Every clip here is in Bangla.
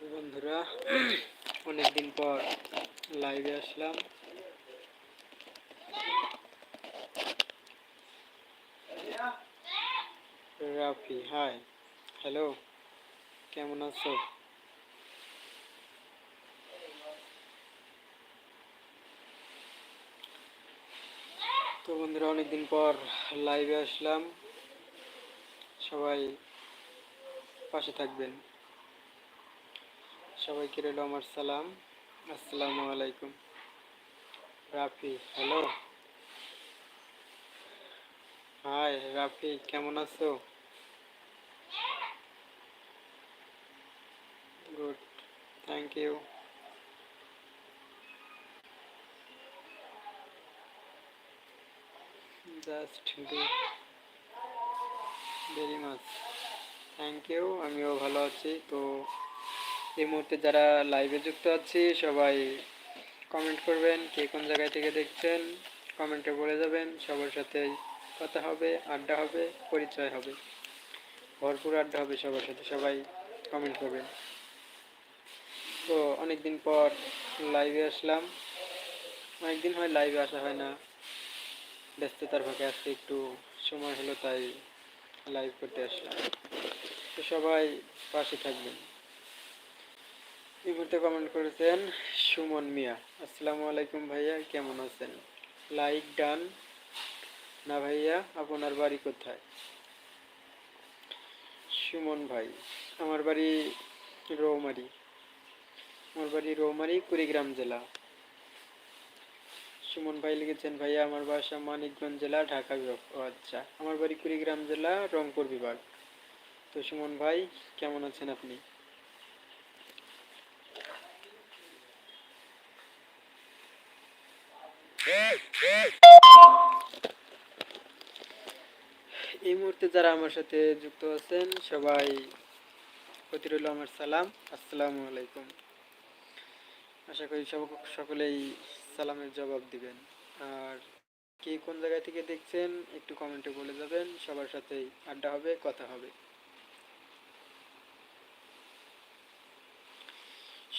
বন্ধুরা, অনেকদিন পর লাইভে আসলাম। রাফি হাই হ্যালো কেমন আছো? তো বন্ধুরা, অনেকদিন পর লাইভে আসলাম। সবাই পাশে থাকবেন। সবাইকে রইল আমার সালাম। আসসালামু আলাইকুম। রাফি, হ্যালো? হাই, রাফি, কেমন আছো? Good, thank you. Just very much. Thank you, আমিও ভালো আছি। তো এই মুহূর্তে যারা লাইভে যুক্ত আছি, সবাই কমেন্ট করবেন, কে কোন জায়গায় থেকে দেখছেন কমেন্টে বলে যাবেন, সবার সাথে কথা হবে, আড্ডা হবে, পরিচয় হবে। ভরপুর আড্ডা হবে সবার সাথে, সবাই কমেন্ট করবেন। তো অনেকদিন পর লাইভে আসলাম। অনেকদিন হয় লাইভে আসা হয় না। ব্যস্ততার ফাঁকে আজকে একটু সময় হলো, তাই লাইভ করতে আসলাম। তো সবাই পাশে থাকবেন। এই মুহূর্তে কমেন্ট করেছেন সুমন মিয়া। আসসালামু আলাইকুম ভাইয়া, কেমন আছেন? লাইক ডান না ভাইয়া, আপনার বাড়ি কোথায়? সুমন ভাই, আমার বাড়ি রৌমারি। আমার বাড়ি রৌমারি, কুড়িগ্রাম জেলা। সুমন ভাই লিখেছেন, ভাইয়া, আমার বাসা মানিকগঞ্জ জেলা, ঢাকা বিভাগ। ও আচ্ছা আমার বাড়ি কুড়িগ্রাম জেলা রংপুর বিভাগ। তো সুমন ভাই, কেমন আছেন আপনি? এই মুহূর্তে যারা আমার সাথে যুক্ত আছেন, সবাই প্রতি রইল আমার সালাম। আসসালামু আলাইকুম। আশা করি সব সকলেই সালামের জবাব দিবেন। আর কে কোন জায়গা থেকে দেখছেন, একটু কমেন্টে বলে যাবেন। সবার সাথেই আড্ডা হবে, কথা হবে।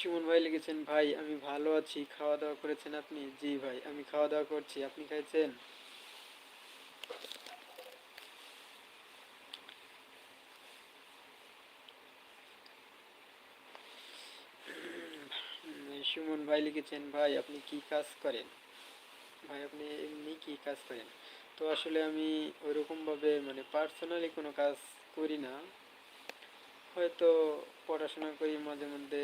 সুমন ভাই লিখেছেন ভাই, আমি ভালো আছি। খাওয়া দাওয়া করেছেন আপনি? জি ভাই, আমি খাওয়া দাওয়া করছি। আপনি খাইছেন? সুমন ভাই লিখেছেন, ভাই, আপনি কি কাজ করেন? ভাই, আপনি এমনি কি কাজ করেন? তো আসলে আমি ওইরকমভাবে মানে পার্সোনালি কোনো কাজ করি না। হয়তো পড়াশোনা করি মাঝে মধ্যে।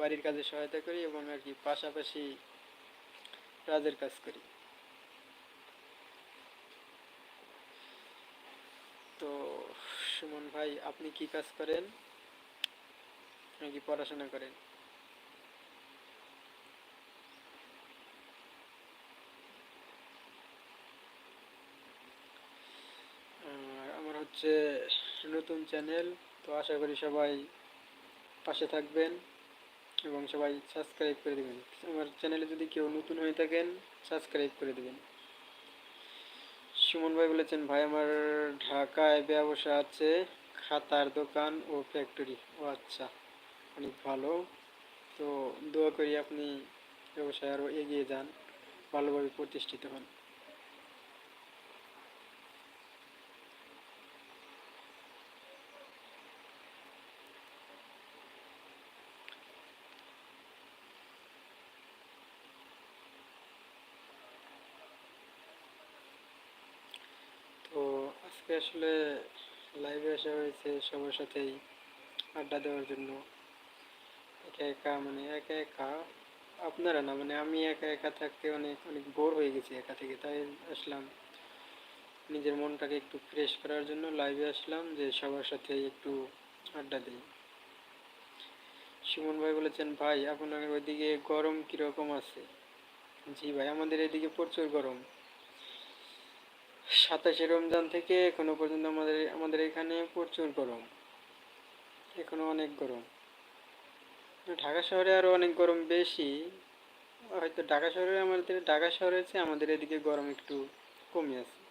বাড়ির কাজে সহায়তা করি এবং আর কি পাশাপাশি কাজের কাজ করি। তো, সুমন ভাই, আপনি কি কাজ করেন? নাকি পড়াশোনা করেন? আমার হচ্ছে নতুন চ্যানেল, তো আশা করি সবাই পাশে থাকবেন। এবং সবাই সাবস্ক্রাইব করে দেবেন। আমার চ্যানেলে যদি কেউ নতুন হয়ে থাকেন সাবস্ক্রাইব করে দেবেন। সুমন ভাই বলেছেন, ভাই, আমার ঢাকায় ব্যবসা আছে, খাতার দোকান ও ফ্যাক্টরি ও আচ্ছা অনেক ভালো। তো দোয়া করি আপনি ব্যবসায় আরও এগিয়ে যান, ভালোভাবে প্রতিষ্ঠিত হন তো আজকে আসলে লাইভে আসা হয়েছে সবার সাথেই আড্ডা দেওয়ার জন্য। একা একা মানে একা একা আপনারা না মানে আমি একা একা থাকতে অনেক অনেক বোর হয়ে গেছি একা থেকে। তাই আসলাম নিজের মনটাকে একটু ফ্রেশ করার জন্য লাইভে আসলাম যে সবার সাথে একটু আড্ডা দিই। সুমন ভাই বলেছেন, ভাই, আপনার ওইদিকে গরম কীরকম আছে? জি ভাই, আমাদের এদিকে প্রচুর গরম। সাতাশে রমজান থেকে এখনও পর্যন্ত আমাদের আমাদের এখানে প্রচুর গরম। এখনও অনেক গরম। ঢাকা শহরে আরও অনেক গরম বেশি। হয়তো ঢাকা শহরে আমাদের, ঢাকা শহরে আছে আমাদের এদিকে গরম একটু কমে আছে।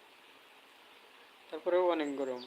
তারপরেও অনেক গরম।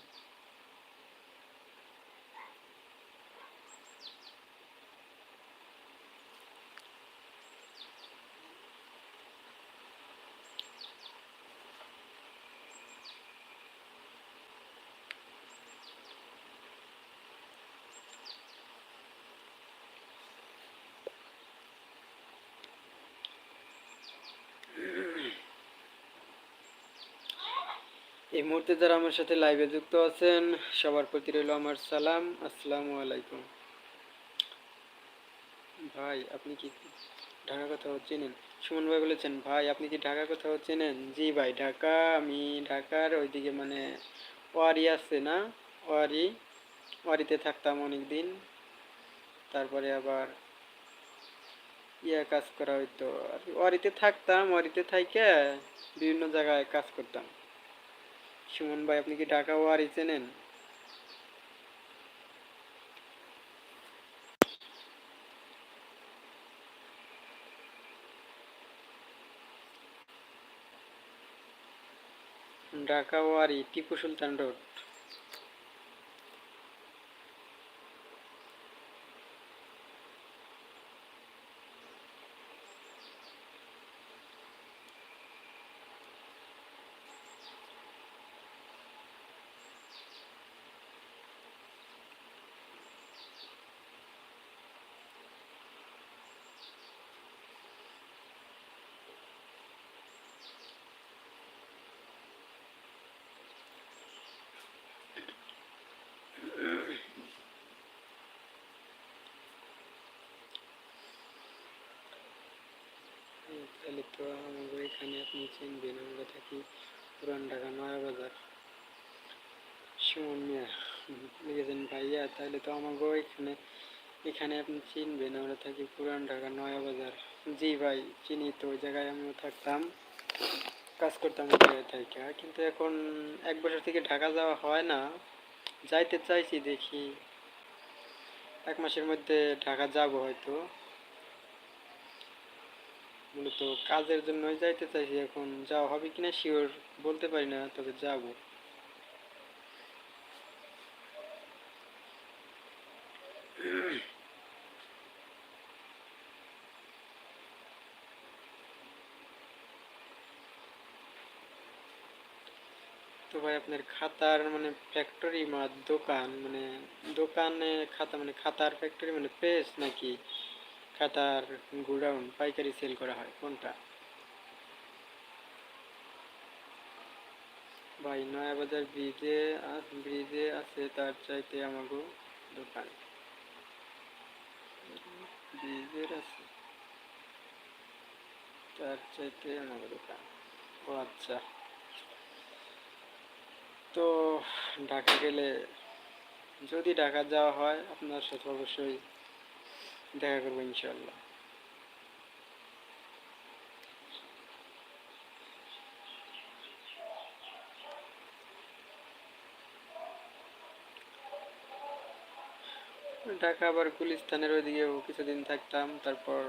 এই মুহূর্তে যারা আমার সাথে লাইভে যুক্ত আছেন, সবার প্রতি রইল আমার সালাম। আসসালামু আলাইকুম। ভাই, আপনি কি ঢাকা কোথাও চেনেন? সুমন ভাই বলেছেন, ভাই, আপনি কি ঢাকা কোথাও চেনেন? জি ভাই, ঢাকা, আমি ঢাকার ওইদিকে মানে ওয়ারি আছে না? ওয়ারি, ওয়ারিতে থাকতাম অনেক দিন তারপরে আবার ইয়া কাজ করা হইতো। আর ওয়ারিতে থাকতাম, ওয়ারিতে থাইকে বিভিন্ন জায়গায় কাজ করতাম। সুমন ভাই আপনি কি ঢাকা ওয়ারি চেনেন ঢাকা ওয়ারি টিপু সুলতান রোড। ভাইয়া তাহলে তো আমাকে এখানে এখানে আপনি চিনবেন, আমরা থাকি পুরান ঢাকা নয়া বাজার। জি ভাই, চিনি তো, ওই জায়গায় আমিও থাকতাম, কাজ করতাম ওই জায়গায় থেকে কিন্তু এখন এক বছর থেকে ঢাকা যাওয়া হয় না, যাইতে চাইছি দেখি, এক মাসের মধ্যে ঢাকা যাব হয়তো। মূলত কাজের জন্যই যাইতে চাইছি এখন, যাওয়া হবে কিনা শিওর বলতে পারি না, তবে যাব। তো ভাই আপনার খাতার মানে ফ্যাক্টরি মা দোকান মানে দোকানে খাতা মানে খাতার ফ্যাক্টরি মানে প্রেস নাকি খাতার গোডাউন, পাইকারি সেল করা হয়? কোনটা? ভাই নয়াবাজার ব্রিজে ব্রিজে আছে তার চাইতে আমাগো দোকান। ব্রিজের আছে। তার চাইতে আমাগো দোকান। ও আচ্ছা। তো ঢাকা গেলে যদি ঢাকা যাওয়া হয়, আপনার সাথে অবশ্যই দেখা করব ইনশাল্লাহ ঢাকা আবার গুলিস্তানের ওইদিকেও কিছুদিন থাকতাম, তারপর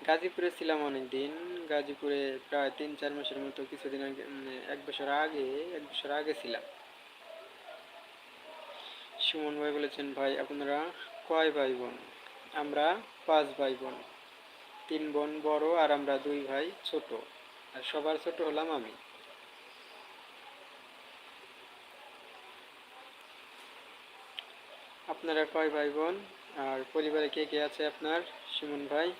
গাজীপুরে ছিলাম অনেকদিন। গাজীপুরে প্রায় তিন, চার মাসের মতো কিছুদিন আগে এক বছর আগে, এক বছর আগে ছিলাম। সুমন ভাই বলেছেন, ভাই, আপনারা কয় ভাই বোন আমরা পাঁচ ভাই বোন তিন বোন বড় আর আমরা দুই ভাই ছোট। আর সবার ছোট হলাম আমি। আপনারা কয় ভাই বোন আর পরিবারে কে কে আছে আপনার? সুমন ভাই।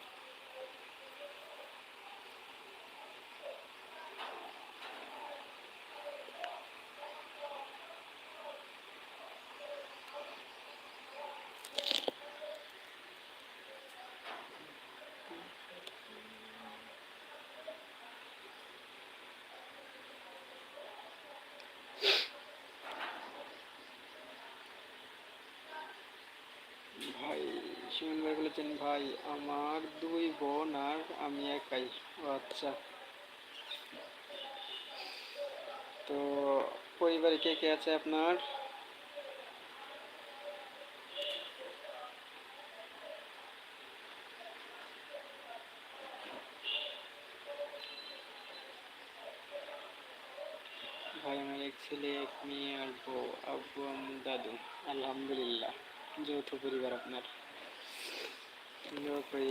ভাই সুমন ভাই, বলেছেন, ভাই, আমার দুই বোন আর আমি একাই। আচ্ছা। তো পরিবারে কে কে আছে আপনার? ভাই, আমার এক ছেলে, এক মেয়ে আর বউ, আব্বু, আম্মু, দাদু। আলহামদুলিল্লাহ। যৌথ পরিবার আপনার।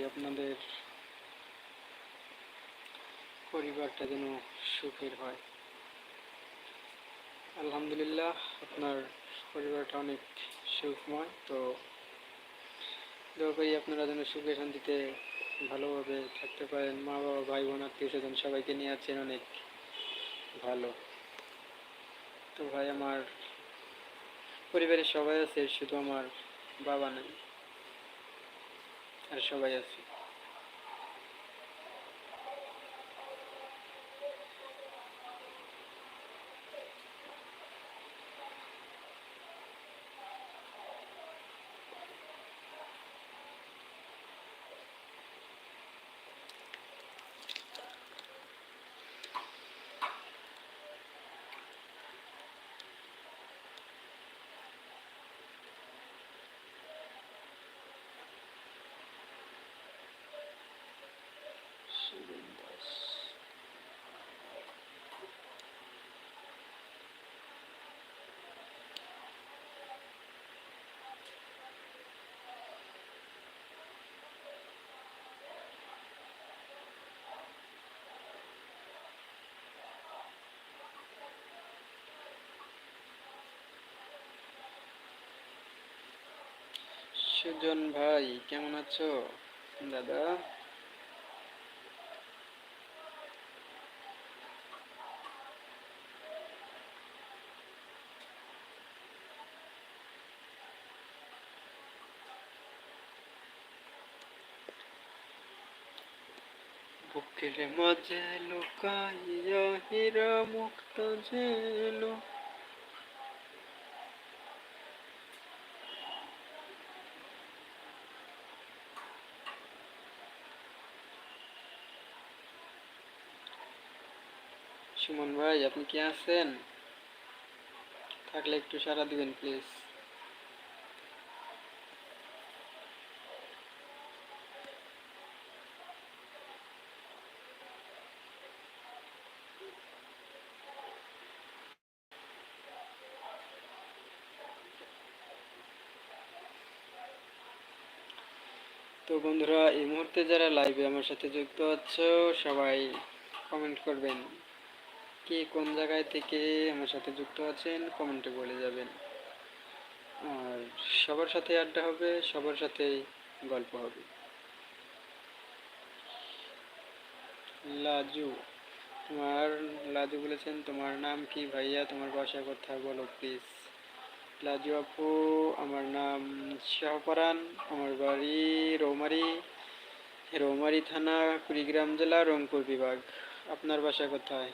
আপনাদের পরিবারটা যেন সুখের হয়। আলহামদুলিল্লাহ, আপনার পরিবারটা অনেক সুখময়। তো দোয়া আপনারা যেন সুখে শান্তিতে ভালোভাবে থাকতে পারেন। মা বাবা, ভাই বোন, আত্মীয় স্বজন সবাইকে নিয়ে আছেন অনেক ভালো। তো ভাই, আমার পরিবারের সবাই আছে, শুধু আমার বাবা নাই। আর সবাই আছে সুজন দাস সুজন ভাই কেমন আছো? দাদা? বুকের মাঝে লুকাইয়া হীরা মুক্ত যেন সুমন ভাই, আপনি কি আছেন? থাকলে একটু সাড়া দিবেন প্লিজ তো বন্ধুরা, এই মুহূর্তে যারা লাইভে আমার সাথে যুক্ত আছো, সবাই কমেন্ট করবেন। কে কোন জায়গায় থেকে আমার সাথে যুক্ত আছেন, কমেন্টে বলে যাবেন। আর সবার সাথে আড্ডা হবে, সবার সাথেই গল্প হবে। লাজু, তোমার, লাজু বলেছেন, তোমার নাম কি ভাইয়া? তোমার বাসা কথা বলো প্লিজ লাজু আপু, আমার নাম শাহপরান, আমার বাড়ি রৌমারি রৌমারি থানা, কুড়িগ্রাম জেলা রংপুর বিভাগ। আপনার বাসা কোথায়?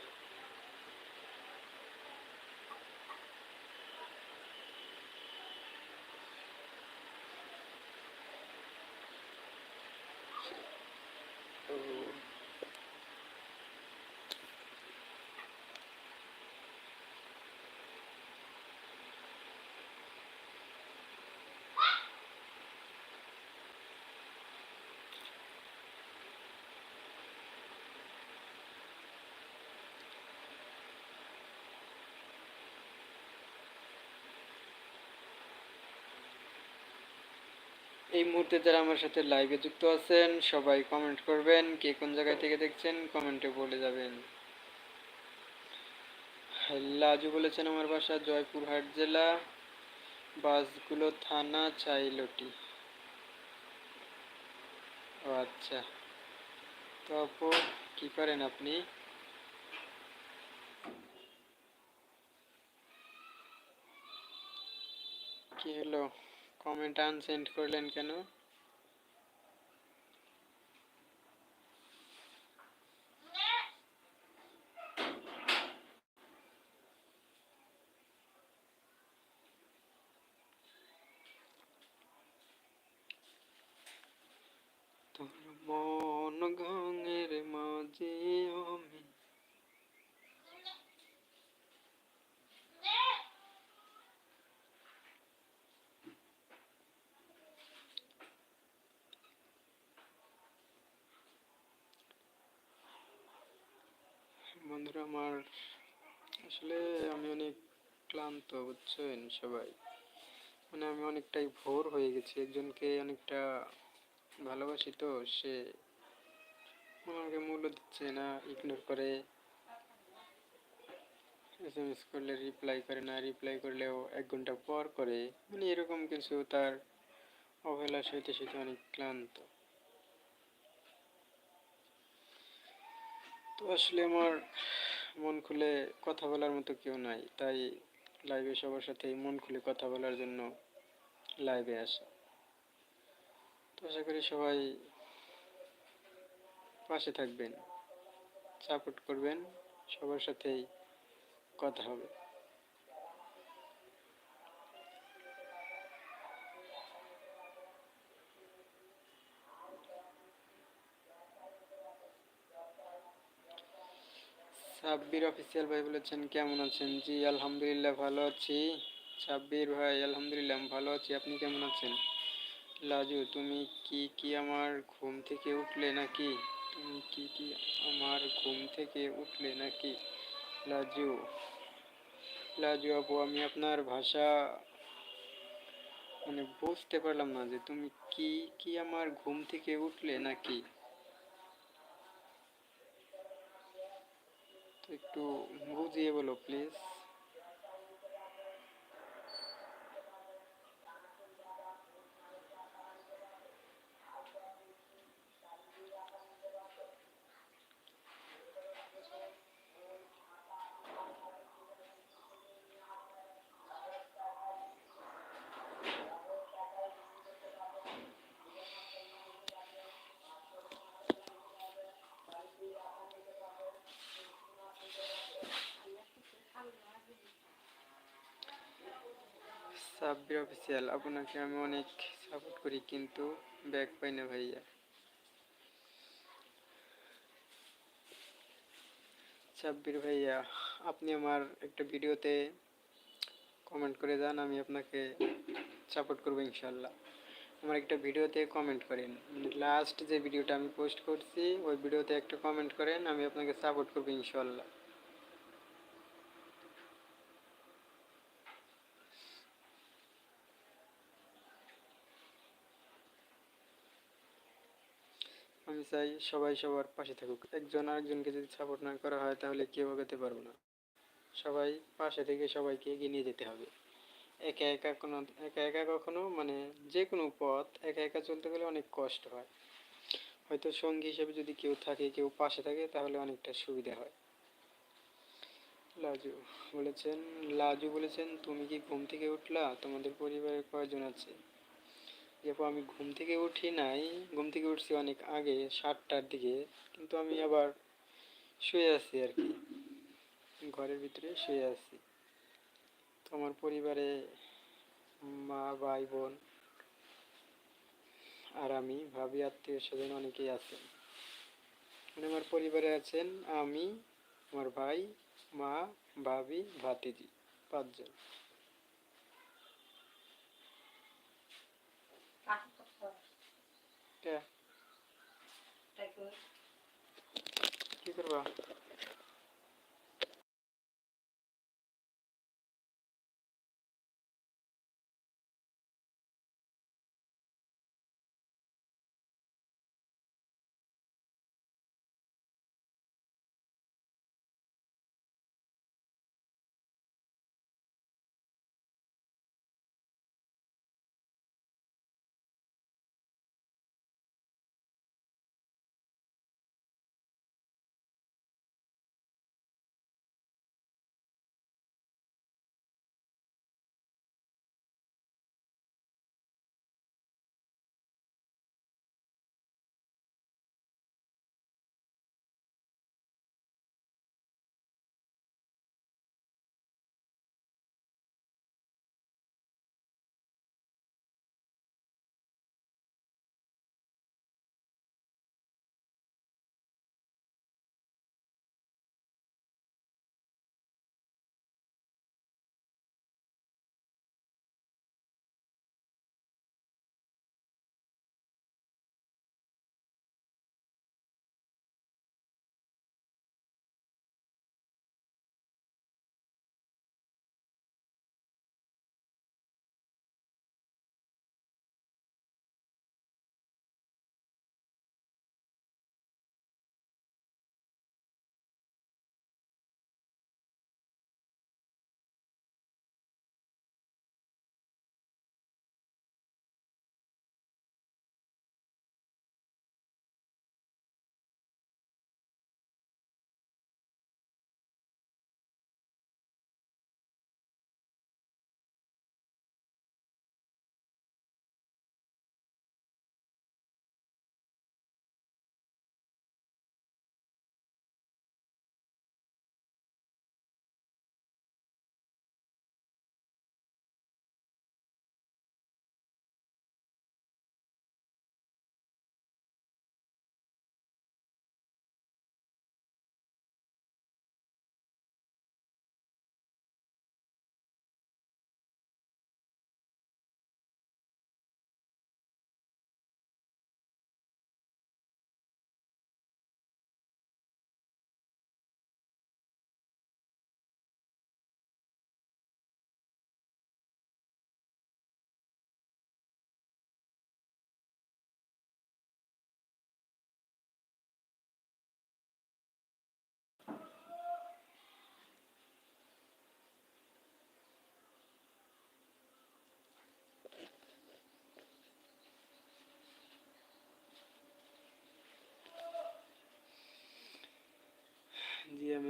এই মুহূর্তে যারা আমার সাথে লাইভে যুক্ত আছেন, সবাই কমেন্ট করবেন, কে কোন জায়গায় থেকে দেখছেন কমেন্টে বলে যাবেন। লাজু বলেছেন আমার বাসা জয়পুরহাট জেলা, বাসগুলো থানা, চাইলটি। ও আচ্ছা। তো আপু, কি করেন আপনি? কি হলো? কমেন্ট আনসেন্ড করলেন কেন তোর মন গাঙের মাঝে আমি বন্ধুরা আমার, আসলে আমি অনেক ক্লান্ত বুঝছেন সবাই। মানে আমি অনেকটাই ভোর হয়ে গেছি, একজনকে অনেকটা ভালোবাসি তো, সে আমাকে মূল্য দিচ্ছে না ইগনোর করে। এস এম এস করলে রিপ্লাই করে না রিপ্লাই করলেও এক ঘণ্টা পর করে। মানে এরকম কিছু তার অবহেলা সইতে সইতে অনেক ক্লান্ত। তো আসলে আমার মন খুলে কথা বলার মতো কেউ নাই। তাই লাইভে সবার সাথে মন খুলে কথা বলার জন্য লাইভে আসা। তো আশা করি সবাই পাশে থাকবেন সাপোর্ট করবেন, সবার সাথেই কথা হবে। সাব্বির অফিসিয়াল ভাই বলেছেন, কেমন আছেন? জি, আলহামদুলিল্লাহ ভালো আছি। সাব্বির ভাই, আলহামদুলিল্লাহ ভালো আছি। আপনি কেমন আছেন? লাজু, তুমি কি কি আমার ঘুম থেকে উঠলে নাকি? তুমি কি কি আমার ঘুম থেকে উঠলে নাকি? লাজু লাজু আপু, আমি আপনার ভাষা মানে বুঝতে পারলাম না যে তুমি কি কি আমার ঘুম থেকে উঠলে নাকি? একটু বুঝিয়ে বলো প্লিজ সাব্বির অফিসিয়াল আপনাকে আমি অনেক সাপোর্ট করি, কিন্তু ব্যাক পাই না ভাইয়া। সাব্বির ভাইয়া, আপনি আমার একটা ভিডিওতে কমেন্ট করে যান, আমি আপনাকে সাপোর্ট করব ইনশাল্লাহ। আমার একটা ভিডিওতে কমেন্ট করেন। লাস্ট যে ভিডিওটা আমি পোস্ট করছি, ওই ভিডিওতে একটা কমেন্ট করেন, আমি আপনাকে সাপোর্ট করব ইনশাল্লাহ। চাই, সবাই সবার পাশে থাকুক। একজন আরেকজনকে যদি সাপোর্ট না করা হয়, তাহলে কেউ আগাতে পারব না? সবাই পাশে থেকে সবাইকে এগিয়ে নিয়ে যেতে হবে। একা একা কোনো, একা একা কখনো মানে যে কোনো পথ, একা একা চলতে গেলে অনেক কষ্ট হয়। হয়তো সঙ্গী হিসেবে যদি কেউ থাকে, কেউ পাশে থাকে, তাহলে অনেকটা সুবিধা হয়। লাজু বলেছেন লাজু বলেছেন, তুমি কি ঘুম থেকে উঠলা? তোমাদের পরিবারে কয়জন আছে? দেখো, আমি ঘুম থেকে উঠি নাই। ঘুম থেকে উঠছি অনেক আগে, সাতটার দিকে। কিন্তু আমি আবার শুয়ে আছি আর কি। ঘরের ভিতরে শুয়ে আছি। তো আমার পরিবারে মা, ভাই, বোন আর আমি, ভাবি, আত্মীয় স্বজন অনেকেই আছেন। মানে আমার পরিবারে আছেন আমি, আমার ভাই, মা, ভাবি, ভাতিজি, পাঁচজন। কি করবা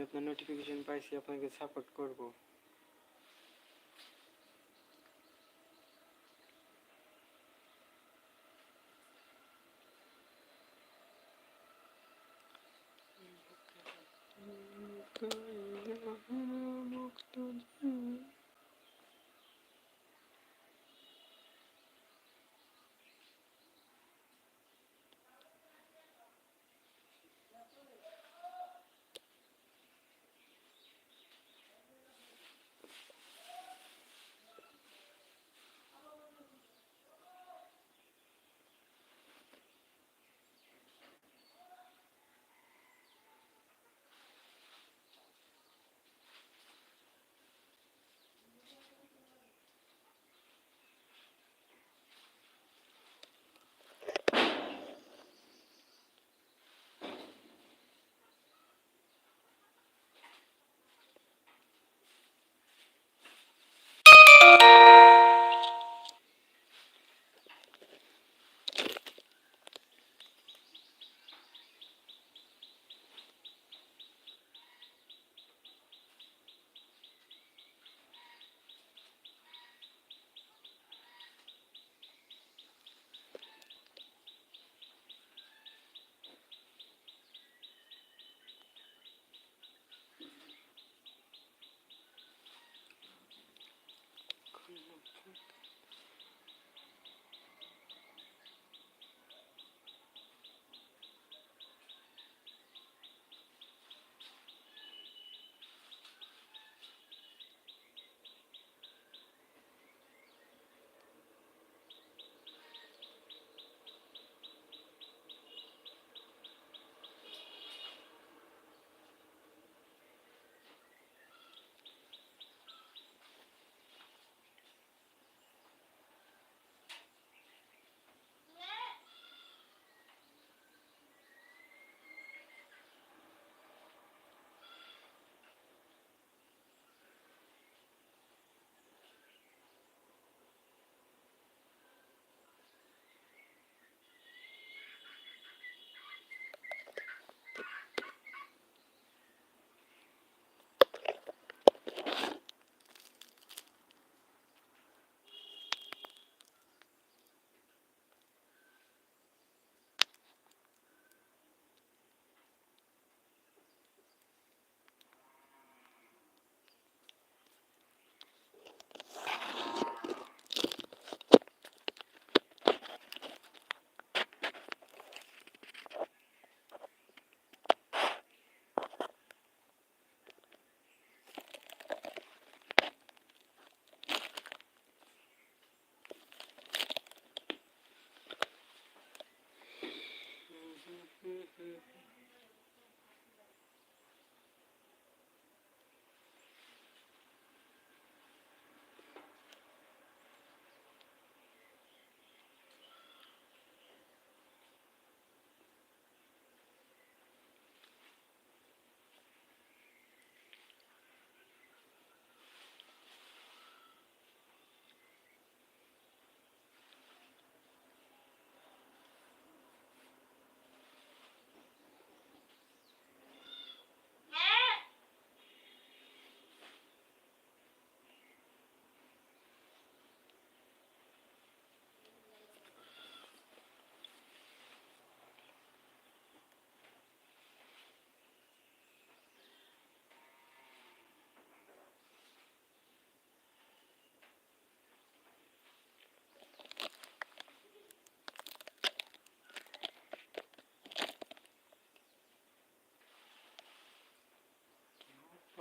আপনার নোটিফিকেশন পাইছি আপনাকে সাপোর্ট করব।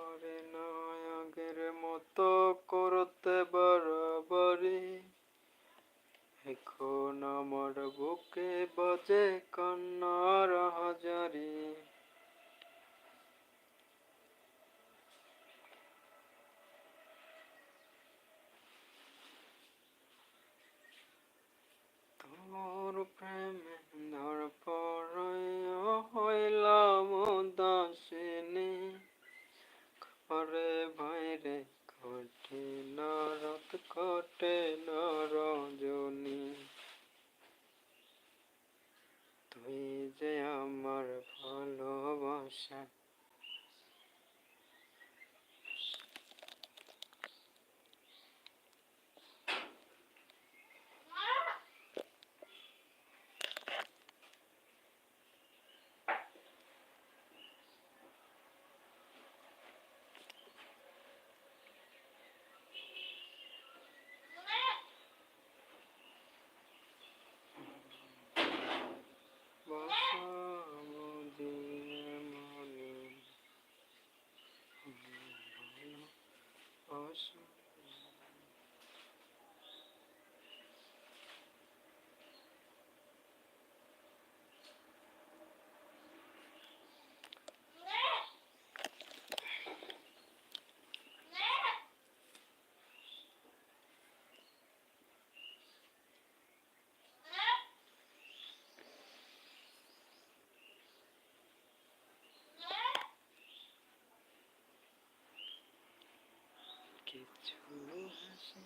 পারে না আগের মতো করতে বাড়াবাড়ি। এখন আমার বুকে বাজে কান্নার হাজারি। Dios. আসে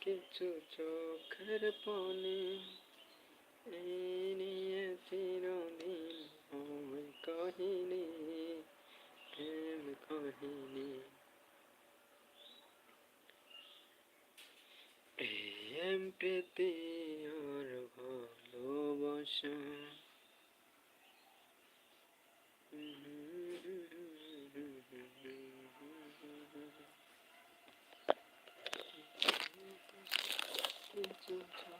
কিছু চোখের পনে নিয়ে চিরদিন আমায় কহিনি প্রেম কহিনি। প্রেম প্রীতি আর ভালোবাসা two, two.